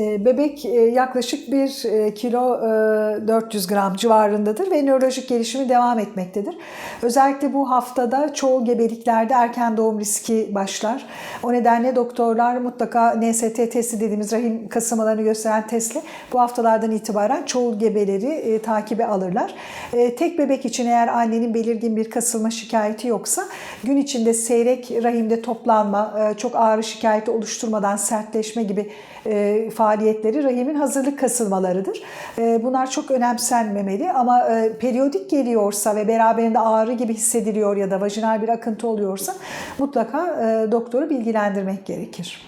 E, Bebek e, yaklaşık 1 e, kilo e, 400 gram civarındadır ve nörolojik gelişimi devam etmektedir. Özellikle bu haftada çoğu gebeliklerde erken doğum riski başlar. O nedenle doktorlar mutlaka NST testi dediğimiz rahim kasılmalarını gösteren testle bu haftalardan itibaren çoğu gebeleri e, takibe alırlar. E, tek bebek için eğer annenin belirgin bir kasılma şikayeti yoksa gün içinde seyrek rahimde toplanma, e, çok ağrı şikayeti oluşturmadan sertleşme gibi e, faaliyetleri rahimin hazırlık kasılmalarıdır. E, bunlar çok önemsenmemeli ama e, periyodik geliyorsa ve beraberinde ağrı gibi hissediliyor ya da vajinal bir akıntı oluyorsa mutlaka e, doktoru bilgilendirmek gerekir.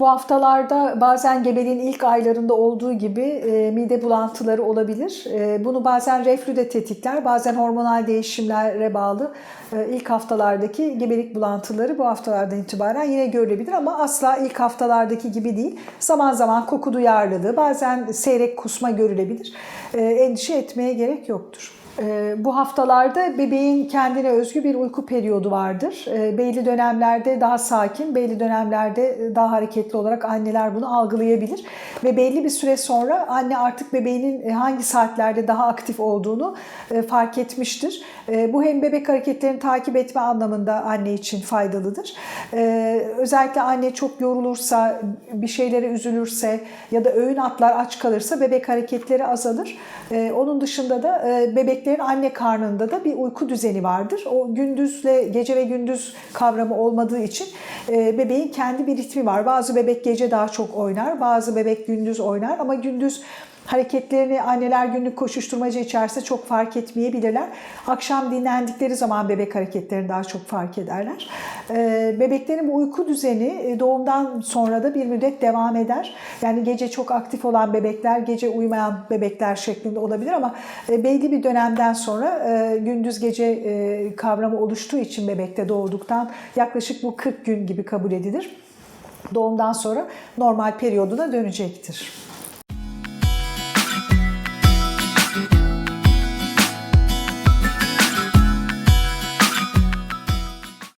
Bu haftalarda bazen gebeliğin ilk aylarında olduğu gibi e, mide bulantıları olabilir. E, bunu bazen reflü de tetikler, bazen hormonal değişimlere bağlı e, ilk haftalardaki gebelik bulantıları bu haftalardan itibaren yine görülebilir ama asla ilk haftalardaki gibi değil. Zaman zaman koku duyarlılığı, bazen seyrek kusma görülebilir. E, endişe etmeye gerek yoktur. Ee, Bu haftalarda bebeğin kendine özgü bir uyku periyodu vardır. Ee, Belli dönemlerde daha sakin, belli dönemlerde daha hareketli olarak anneler bunu algılayabilir. Ve belli bir süre sonra anne artık bebeğinin e, hangi saatlerde daha aktif olduğunu e, fark etmiştir. E, Bu hem bebek hareketlerini takip etme anlamında anne için faydalıdır. Ee, Özellikle anne çok yorulursa, bir şeylere üzülürse ya da öğün atlar aç kalırsa bebek hareketleri azalır. Ee, Onun dışında da e, bebeklerin anne karnında da bir uyku düzeni vardır. O gündüzle gece ve gündüz kavramı olmadığı için e, bebeğin kendi bir ritmi var. Bazı bebek gece daha çok oynar, bazı bebek gündüz oynar ama gündüz hareketlerini anneler günlük koşuşturmaca içerisinde çok fark etmeyebilirler. Akşam dinlendikleri zaman bebek hareketlerini daha çok fark ederler. Ee, Bebeklerin bu uyku düzeni e, doğumdan sonra da bir müddet devam eder. Yani gece çok aktif olan bebekler, gece uyumayan bebekler şeklinde olabilir ama e, belli bir dönemden sonra e, gündüz gece kavramı oluştuğu için bebekte doğduktan yaklaşık bu 40 gün gibi kabul edilir. Doğumdan sonra normal periyoduna dönecektir.